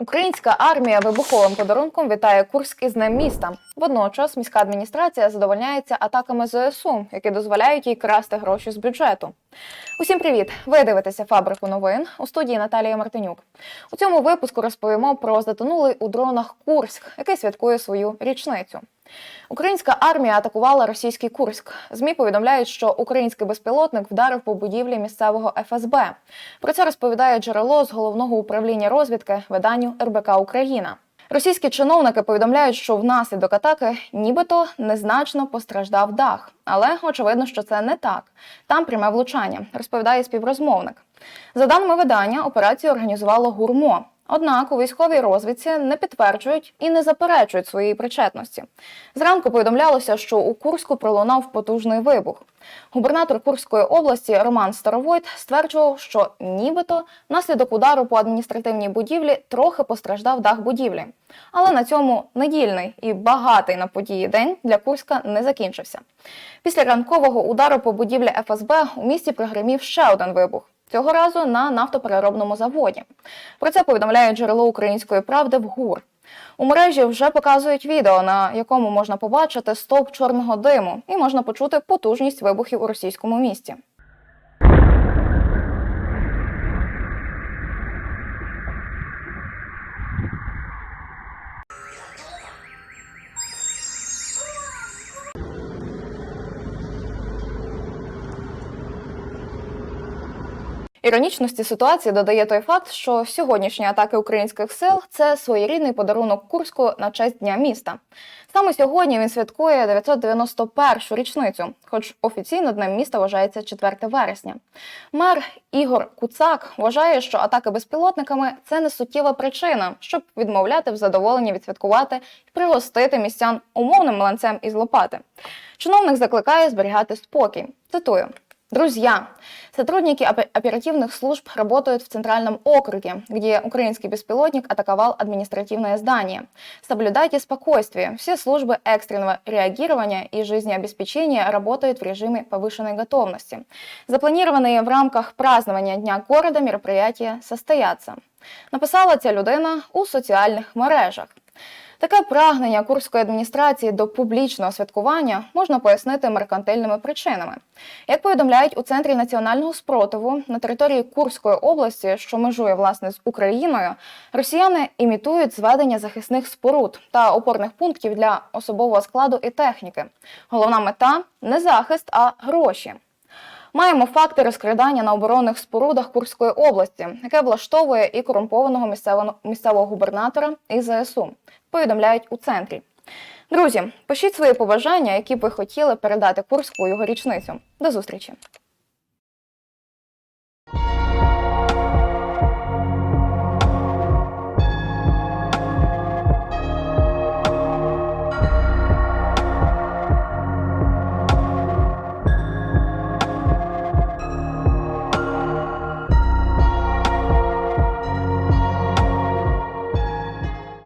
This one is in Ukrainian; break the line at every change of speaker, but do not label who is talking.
Українська армія вибуховим подарунком вітає Курськ із Днем міста. Водночас міська адміністрація задовольняється атаками ЗСУ, які дозволяють їй красти гроші з бюджету. Усім привіт! Ви дивитеся фабрику новин у студії Наталія Мартинюк. У цьому випуску розповімо про затонулий у дронах Курськ, який святкує свою річницю. Українська армія атакувала російський Курськ. Змі повідомляють, що український безпілотник вдарив по будівлі місцевого ФСБ. Про це розповідає джерело з головного управління розвідки виданню РБК Україна. Російські чиновники повідомляють, що внаслідок атаки нібито незначно постраждав дах, але очевидно, що це не так. Там пряме влучання, розповідає співрозмовник. За даними видання, операцію організувало гурмо. Однак у військовій розвідці не підтверджують і не заперечують своєї причетності. Зранку повідомлялося, що у Курську пролунав потужний вибух. Губернатор Курської області Роман Старовойт стверджував, що нібито внаслідок удару по адміністративній будівлі трохи постраждав дах будівлі. Але на цьому недільний і багатий на події день для Курська не закінчився. Після ранкового удару по будівлі ФСБ у місті прогримів ще один вибух. Цього разу на нафтопереробному заводі. Про це повідомляє джерело української правди в ГУР. У мережі вже показують відео, на якому можна побачити стовп чорного диму, і можна почути потужність вибухів у російському місті. Іронічності ситуації додає той факт, що сьогоднішні атаки українських сил це своєрідний подарунок Курську на честь дня міста. Саме сьогодні він святкує 991-шу річницю, хоч офіційно днем міста вважається 4 вересня. Мер Ігор Куцак вважає, що атаки безпілотниками це не суттєва причина, щоб відмовляти в задоволенні відсвяткувати і пригостити містян умовним мланцем із лопати. Чиновник закликає зберігати спокій. Цитую. Друзья, сотрудники опе- оперативных служб работают в Центральном округе, где украинский беспилотник атаковал административное здание. Соблюдайте спокойствие. Все службы экстренного реагирования и жизнеобеспечения работают в режиме повышенной готовности. Запланированные в рамках празднования Дня города мероприятия состоятся. Написала ця людина у соціальних мережах. Таке прагнення курської адміністрації до публічного святкування можна пояснити меркантильними причинами. Як повідомляють у центрі національного спротиву на території Курської області, що межує власне з Україною, росіяни імітують зведення захисних споруд та опорних пунктів для особового складу і техніки. Головна мета не захист, а гроші. Маємо факти розкрадання на оборонних спорудах Курської області, яке влаштовує і корумпованого місцевого, місцевого губернатора і ЗСУ. Повідомляють у центрі. Друзі, пишіть свої побажання, які б ви хотіли передати Курську його річницю. До зустрічі!